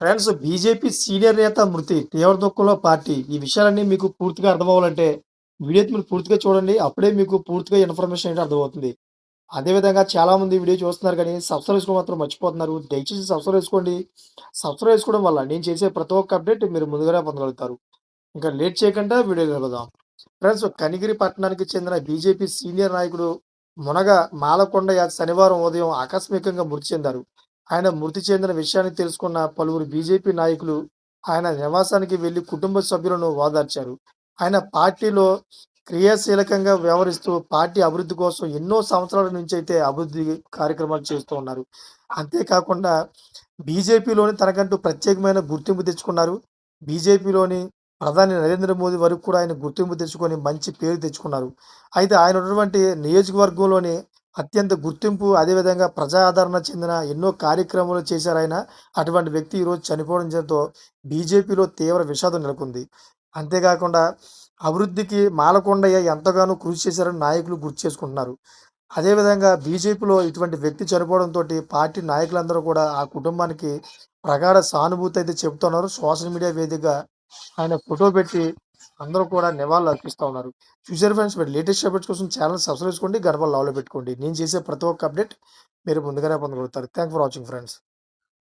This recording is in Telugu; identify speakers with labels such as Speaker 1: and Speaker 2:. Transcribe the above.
Speaker 1: ఫ్రెండ్స్ బీజేపీ సీనియర్ నేత మృతి తీవ్ర దుఃఖంలో పార్టీ. ఈ విషయాలన్నీ మీకు పూర్తిగా అర్థమవ్వాలంటే వీడియో మీరు పూర్తిగా చూడండి. అప్పుడే మీకు పూర్తిగా ఇన్ఫర్మేషన్ ఏంటో అర్థమవుతుంది. అదేవిధంగా చాలామంది వీడియో చూస్తున్నారు కానీ సబ్స్క్రైబ్ చేసుకోవడం మాత్రం మర్చిపోతున్నారు. దయచేసి సబ్స్క్రైబ్ చేసుకోండి. సబ్స్క్రైబ్ చేసుకోవడం వల్ల నేను చేసే ప్రతి ఒక్క అప్డేట్ మీరు ముందుగానే పొందగలుగుతారు. ఇంకా లేట్ చేయకుండా వీడియో కలుగుదాం ఫ్రెండ్స్ కనిగిరి పట్టణానికి చెందిన బీజేపీ సీనియర్ నాయకుడు మునగ మాలకొండయ్య శనివారం ఉదయం ఆకస్మికంగా మృతి చెందారు. ఆయన మృతి చెందిన విషయాన్ని తెలుసుకున్న పలువురు బీజేపీ నాయకులు ఆయన నివాసానికి వెళ్ళి కుటుంబ సభ్యులను వాదార్చారు ఆయన పార్టీలో క్రియాశీలకంగా వ్యవహరిస్తూ పార్టీ అభివృద్ధి కోసం ఎన్నో సంవత్సరాల నుంచి అయితే అభివృద్ధి కార్యక్రమాలు చేస్తూ ఉన్నారు. అంతేకాకుండా బీజేపీలోని తనకంటూ ప్రత్యేకమైన గుర్తింపు తెచ్చుకున్నారు. బీజేపీలోని ప్రధాని నరేంద్ర మోదీ వరకు కూడా ఆయన గుర్తింపు తెచ్చుకొని మంచి పేరు తెచ్చుకున్నారు. అయితే ఆయన ఉన్నటువంటి నియోజకవర్గంలోని అత్యంత గుర్తింపు అదేవిధంగా ప్రజాదరణ చెందిన ఎన్నో కార్యక్రమాలు చేశారాయన. అటువంటి వ్యక్తి ఈరోజు చనిపోవడంతో బీజేపీలో తీవ్ర విషాదం నెలకొంది. అంతేకాకుండా అభివృద్ధికి మాలకొండయ్య ఎంతగానో కృషి చేశారని నాయకులు గుర్తు చేసుకుంటున్నారు. అదేవిధంగా బీజేపీలో ఇటువంటి వ్యక్తి చనిపోవడంతో పార్టీ నాయకులందరూ కూడా ఆ కుటుంబానికి ప్రగాఢ సానుభూతి అయితే చెబుతున్నారు. సోషల్ మీడియా వేదికగా ఆయన ఫోటో పెట్టి అందరూ కూడా నివాళులు అర్పిస్తా ఉన్నారు. చూసారు ఫ్రెండ్స్ మీరు లేటెస్ట్ అప్డేట్స్ కోసం ఛానల్ సబ్స్క్రైబ్ చేసుకోండి. గడప లావులో పెట్టుకోండి. నేను చేసే ప్రతి ఒక్క అప్డేట్ మీరు ముందుగానే పొందగలుగుతారు. Thank for watching friends.